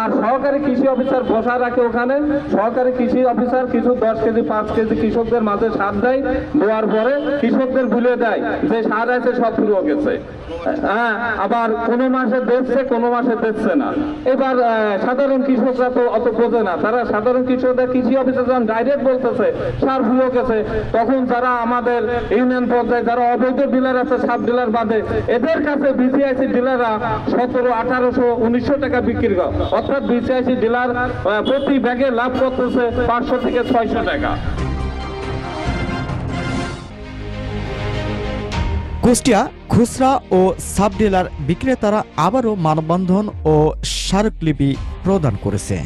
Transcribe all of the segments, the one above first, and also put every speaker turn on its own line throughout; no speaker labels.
আর সহকারী কৃষি অফিসার বসা রাখে ওখানে। সহকারী কৃষি অফিসার কিছু দশ কেজি, পাঁচ কেজি কৃষকদের মাঝে সার দেয়, দেওয়ার পরে কৃষকদের ভুলে দেয় যে সার আছে, সব ফুরিয়ে গেছে। হ্যাঁ আবার কোনো মাসে দিচ্ছে কোনো মাসে দেখছে না। এবার সাধারণ কৃষকরা তো অত বোঝে না। তারা সাধারণ কৃষকরা কৃষি অফিসে যখন ডাইরেক্ট বলতেছে, সার ফুরিয়ে গেছে, তখন যারা আমাদের ইউনিয়ন পর্যায়ে যারা অবৈধ ডিলার আছে সাব ডিলার বাদে, এদের কাছে বিসিআইসি ডিলাররা সতেরো, আঠারোশো, উনিশশো টাকা বিক্রি করে। অর্থাৎ বিসিআইসি ডিলার প্রতি ব্যাগে লাভ করতেছে পাঁচশো থেকে ছয়শো টাকা।
কুষ্টিয়া, খুচরা ও সাব ডিলার বিক্রেতারা আবারও মানববন্ধন ও স্মারকলিপি প্রদান করেছে।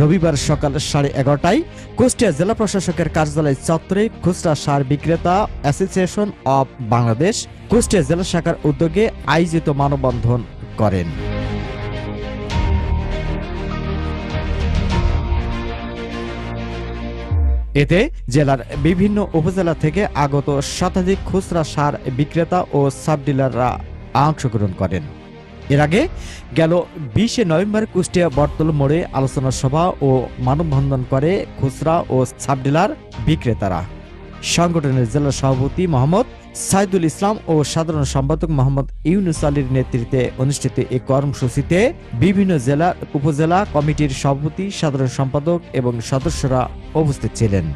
রবিবার সকাল সাড়ে এগারোটায় কুষ্টিয়া জেলা প্রশাসকের কার্যালয় চত্বরে খুচরা সার বিক্রেতা অ্যাসোসিয়েশন অব বাংলাদেশ কুষ্টিয়া জেলা শাখার উদ্যোগে আয়োজিত মানববন্ধন করেন। এতে জেলার বিভিন্ন উপজেলা থেকে আগত শতাধিক খুচরা সার বিক্রেতা ও সাবডিলাররা অংশগ্রহণ করেন। এর আগে গেল বিশে নভেম্বর কুষ্টিয়া বটতল মোড়ে আলোচনা সভা ও মানববন্ধন করে খুচরা ও সাবডিলার বিক্রেতারা। সংগঠনের জেলা সভাপতি মোহাম্মদ সাইদুল ইসলাম ও সাধারণ সম্পাদক মোহাম্মদ ইউনুস আলীর নেতৃত্বে অনুষ্ঠিত এই কর্মসূচিতে বিভিন্ন জেলা, উপজেলা কমিটির সভাপতি, সাধারণ সম্পাদক এবং সদস্যরা উপস্থিত ছিলেন।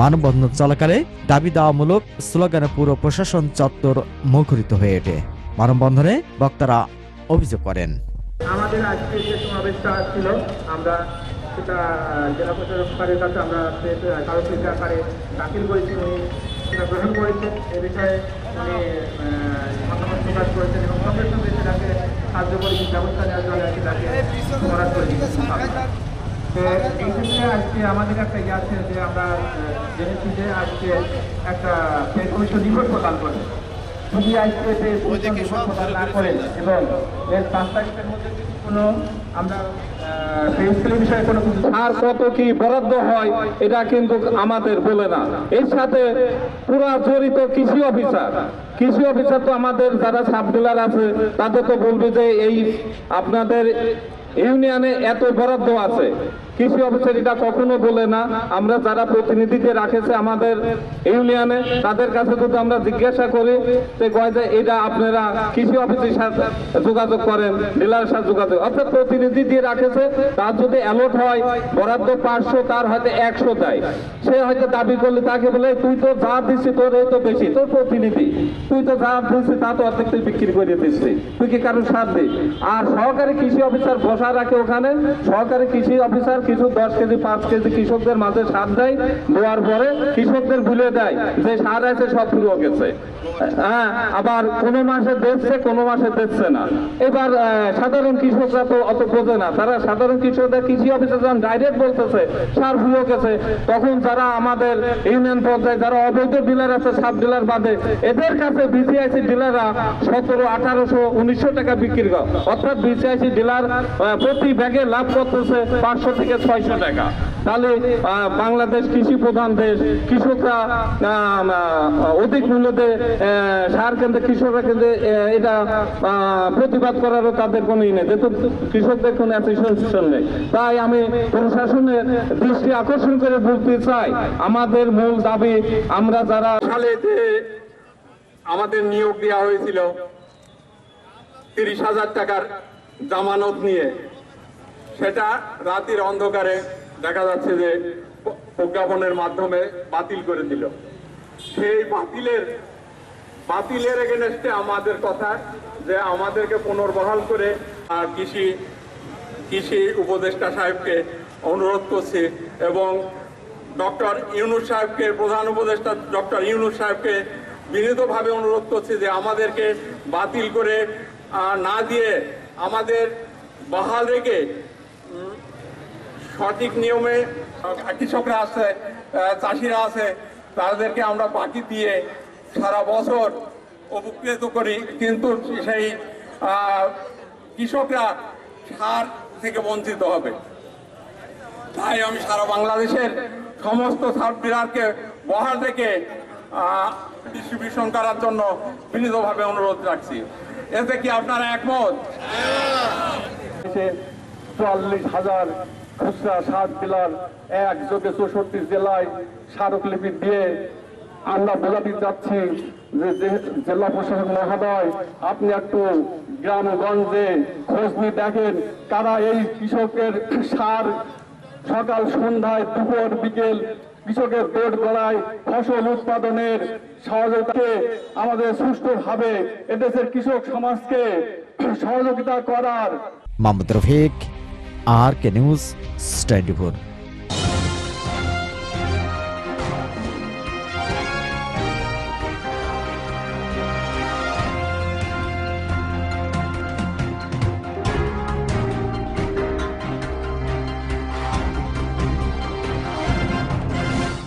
মানববন্ধন চলাকালে দাবি দেওয়ামূলক স্লোগানে পুরো প্রশাসন চত্বর মুখরিত হয়ে ওঠে। মানববন্ধনে বক্তারা অভিযোগ করেন।
আমাদের আজকে যে সমাবেশটা ছিল, আমরা সেটা জেলা প্রশাসকের কাছে আমরা আকারে দাখিল করেছি। সেটা গ্রহণ করেছেন। এ বিষয়ে উনি মতামত প্রকাশ করেছেন এবং সঙ্গে সঙ্গে সেটাকে কার্যকরী ব্যবস্থা নেওয়ার জন্য আর কি তাকে তো এই ক্ষেত্রে আজকে আমাদের একটা ইয়ে আছে যে আমরা জেনেছি যে আজকে একটা কমিশন রিপোর্ট প্রদান করবে যদি আজকে পে কমিশন রিপোর্ট প্রদান না করেন এবং এর পাঁচ তারিখের মধ্যে যদি কোনো আমরা প্রিন্সিপাল বিষয়ে কোনো কিছু
আর কত কি বরাদ্দ হয় এটা কিন্তু আমাদের বলে না। এর সাথে পুরা জড়িত কৃষি অফিসার। কৃষি অফিসার তো আমাদের যারা সাব ডিলার আছে তাদের তো বলবে যে এই আপনাদের ইউনিয়নে এত বরাদ্দ আছে। কৃষি অফিসার এটা কখনো বলে না, আমরা যারা প্রতিনিধিকে রাখেছে আমাদের ইউনিয়নে, তাদের কাছে যদি আমরা জিজ্ঞাসা করি যে, কয় যে, এটা আপনারা কৃষি অফিসের সাথে যোগাযোগ করেন, ডিলারের সাথে যোগাযোগ? অর্থাৎ প্রতিনিধি দিয়ে রাখেছে, তার যদি অ্যালোট হয়, বরাদ্দ পাঁচশো, তার হয়তো একশো দেয়। সে হয়তো দাবি করলে তাকে বলে তুই তো যা দিচ্ছি তোর এই তো বেশি, তোর প্রতিনিধি, তুই তো যা দিচ্ছি তা তো অর্ধেক তুই বিক্রি করে দিচ্ছি তুই কি কারোর সার দি আর সহকারী কৃষি অফিসার বসা রাখে ওখানে সহকারী কৃষি অফিসার কিছু দশ কেজি, পাঁচ কেজি কৃষকদের মাঝে সার দেয়, দেওয়ার পরে কৃষকদের ভুলে দেয়, যে সার আছে সব ফুরিয়ে গেছে। হ্যাঁ আবার কোনো মাসে দিচ্ছে কোনো মাসে দিচ্ছে না। এবার সাধারণ কৃষকরা তো অত বোঝে না। তারা সাধারণ কৃষকরা কৃষি অফিসে যখন ডাইরেক্ট বলতেছে, সার ফুরিয়ে গেছে, তখন যারা আমাদের ইউনিয়ন পর্যায়ে যারা অবৈধ ডিলার আছে, সাব ডিলার বাদে, এদের কাছে বিসিআইসি ডিলাররা সতেরো, আঠারোশো, উনিশশো টাকা বিক্রি করে। অর্থাৎ বিসিআইসি ডিলার প্রতি ব্যাগে লাভ করতেছে পাঁচশো থেকে ছয়শো টাকা। তাহলে বাংলাদেশ কৃষি প্রধান দেশ, কৃষকরা অধিক মূল্যতে সার কেন্দ্রে, কৃষকরা কেন্দ্রে এটা প্রতিবাদ করারও তাদের কোনো ই নেই। যেহেতু কৃষকদের কোনো অ্যাসোসিয়েশন নেই। তাই আমি প্রশাসনের দৃষ্টি আকর্ষণ করে বলতে চাই, আমাদের মূল দাবি, আমরা যারা
সালে যে আমাদের নিয়োগ দেওয়া হয়েছিল, তিরিশ হাজার টাকার জামানত নিয়ে সেটা রাতের অন্ধকারে দেখা যাচ্ছে যে প্রজ্ঞাপনের মাধ্যমে বাতিল করে দিল। সেই বাতিলের বাতিলের এগেনস্টে আমাদের কথা যে আমাদেরকে পুনর্বহাল করে আহ, কৃষি কৃষি উপদেষ্টা সাহেবকে অনুরোধ করছি এবং ডক্টর ইউনুস সাহেবকে প্রধান উপদেষ্টা ডক্টর ইউনুস সাহেবকে বিনীতভাবে অনুরোধ করছি যে আমাদেরকে বাতিল করে না দিয়ে আমাদের বহাল রেখে সঠিক নিয়মে কৃষকরা আছে চাষিরা আছে তাদেরকে আমরা বাকি দিয়ে সারা বছর উপকৃত করি। কিন্তু সেই কৃষকরা সার থেকে বঞ্চিত হবে। তাই আমি সারা বাংলাদেশের সমস্ত সাব ডিলারকে বহাল রেখে ডিস্ট্রিবিউশন করার জন্য বিনীতভাবে অনুরোধ রাখছি। এতে কি আপনারা একমত?
এসে
চুয়াল্লিশ হাজার খুচরা সার ডিলার একযোগে চৌষট্টি জেলায় স্মারকলিপি দিয়ে আমরা বোঝাতে চাচ্ছি যে জেলা প্রশাসক মহোদয়, আপনি একটু গ্রামগঞ্জে খোঁজ নিয়ে দেখেন কারা এই কৃষকের সার সকাল সন্ধ্যায় দুপুর বিকেল কৃষকের পেট গড়ায় ফসল উৎপাদনের সহযোগিতাকে আমাদের সুষ্ঠুভাবে এদেশের কৃষক সমাজকে সহযোগিতা করার
Mohammad Rafiq R K news twenty